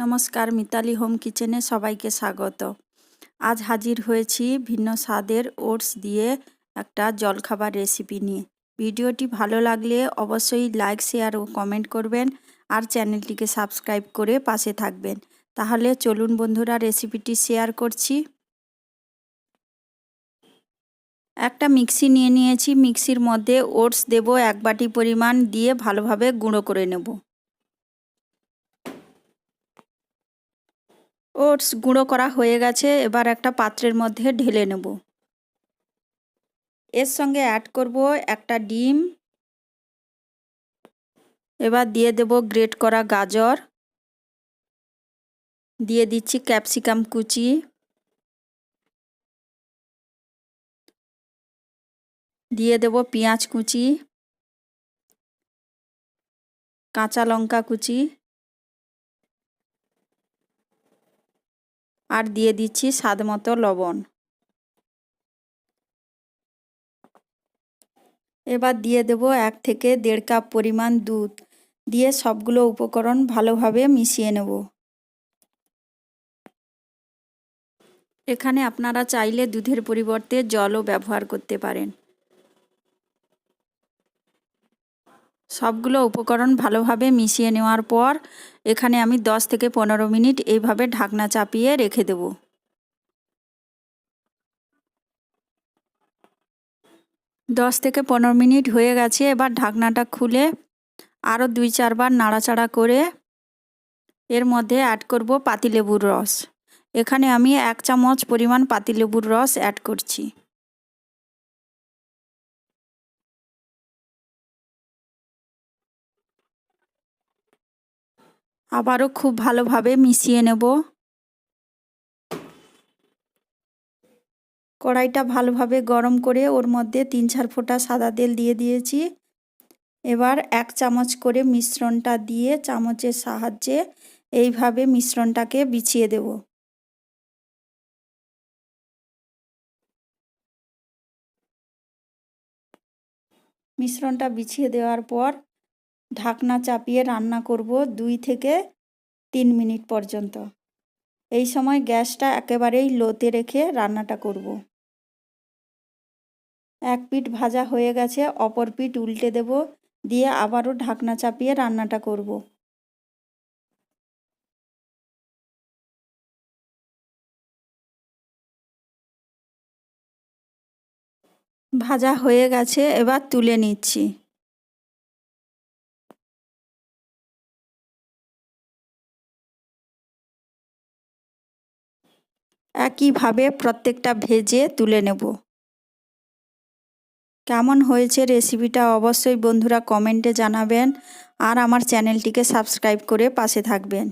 নমস্কার, মিতালি হোম কিচেনে সবাইকে স্বাগত। আজ হাজির হয়েছি ভিন্ন স্বাদের ওটস দিয়ে একটা জলখাবার রেসিপি নিয়ে। ভিডিওটি ভালো লাগলে অবশ্যই লাইক, শেয়ার ও কমেন্ট করবেন আর চ্যানেলটিকে সাবস্ক্রাইব করে পাশে থাকবেন। তাহলে চলুন বন্ধুরা, রেসিপিটি শেয়ার করছি। একটা মিক্সি নিয়ে নিয়েছি। মিক্সির মধ্যে ওটস দেব এক বাটি পরিমাণ দিয়ে ভালোভাবে গুঁড়ো করে নেব। ওটস গুঁড়ো করা হয়ে গেছে, এবার একটা পাত্রের মধ্যে ঢেলে নেব। এর সঙ্গে অ্যাড করব একটা ডিম। এবার দিয়ে দেব গ্রেট করা গাজর। দিয়ে দিচ্ছি ক্যাপসিকাম কুচি। দিয়ে দেব পেঁয়াজ কুচি। কাঁচা লঙ্কা কুচি। আর দিয়ে দিচ্ছি স্বাদ মতো লবণ। এবার দিয়ে দেব এক থেকে দেড় কাপ পরিমাণ দুধ। দিয়ে সবগুলো উপকরণ ভালোভাবে মিশিয়ে নেব। এখানে আপনারা চাইলে দুধের পরিবর্তে জলও ব্যবহার করতে পারেন। সবগুলো উপকরণ ভালোভাবে মিশিয়ে নেওয়ার পর এখানে আমি 10 থেকে পনেরো মিনিট এইভাবে ঢাকনা চাপিয়ে রেখে দেব। দশ থেকে পনেরো মিনিট হয়ে গেছে, এবার ঢাকনাটা খুলে আরও দুই চারবার নাড়াচাড়া করে এর মধ্যে অ্যাড করব পাতিলেবুর রস। এখানে আমি এক চামচ পরিমাণ পাতিলেবুর রস অ্যাড করছি। আবারও খুব ভালোভাবে মিশিয়ে নেব। কড়াইটা ভালোভাবে গরম করে ওর মধ্যে তিন চার ফোঁটা সাদা তেল দিয়ে দিয়েছি। এবার এক চামচ করে মিশ্রণটা দিয়ে চামচের সাহায্যে এইভাবে মিশ্রণটাকে বিছিয়ে দেব। মিশ্রণটা বিছিয়ে দেওয়ার পর ঢাকনা চাপিয়ে রান্না করব দুই থেকে তিন মিনিট পর্যন্ত। এই সময় গ্যাসটা একেবারেই লোতে রেখে রান্নাটা করব। এক পিঠ ভাজা হয়ে গেছে, অপর পিঠ উল্টে দেব, দিয়ে আবারও ঢাকনা চাপিয়ে রান্নাটা করব। ভাজা হয়ে গেছে, এবার তুলে নিচ্ছি। একইভাবে প্রত্যেকটা ভেজে তুলে নেব। কেমন হয়েছে রেসিপিটা অবশ্যই বন্ধুরা কমেন্টে জানাবেন আর আমার চ্যানেলটিকে সাবস্ক্রাইব করে পাশে থাকবেন।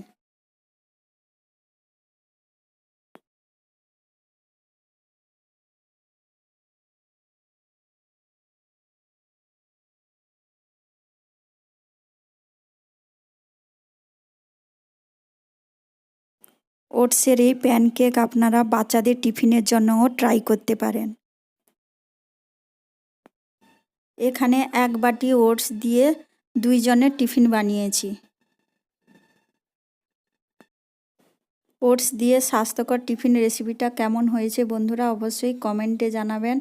ওটসের এই প্যানকেক আপনারা বাচ্চাদের টিফিনের জন্যও ট্রাই করতে পারেন। এখানে এক বাটি ওটস দিয়ে দুইজনের টিফিন বানিয়েছি। ওটস দিয়ে স্বাস্থ্যকর টিফিন রেসিপিটা কেমন হয়েছে বন্ধুরা অবশ্যই কমেন্টে জানাবেন।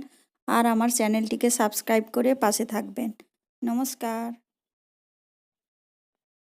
আর আমার চ্যানেলটিকে সাবস্ক্রাইব করে পাশে থাকবেন। নমস্কার।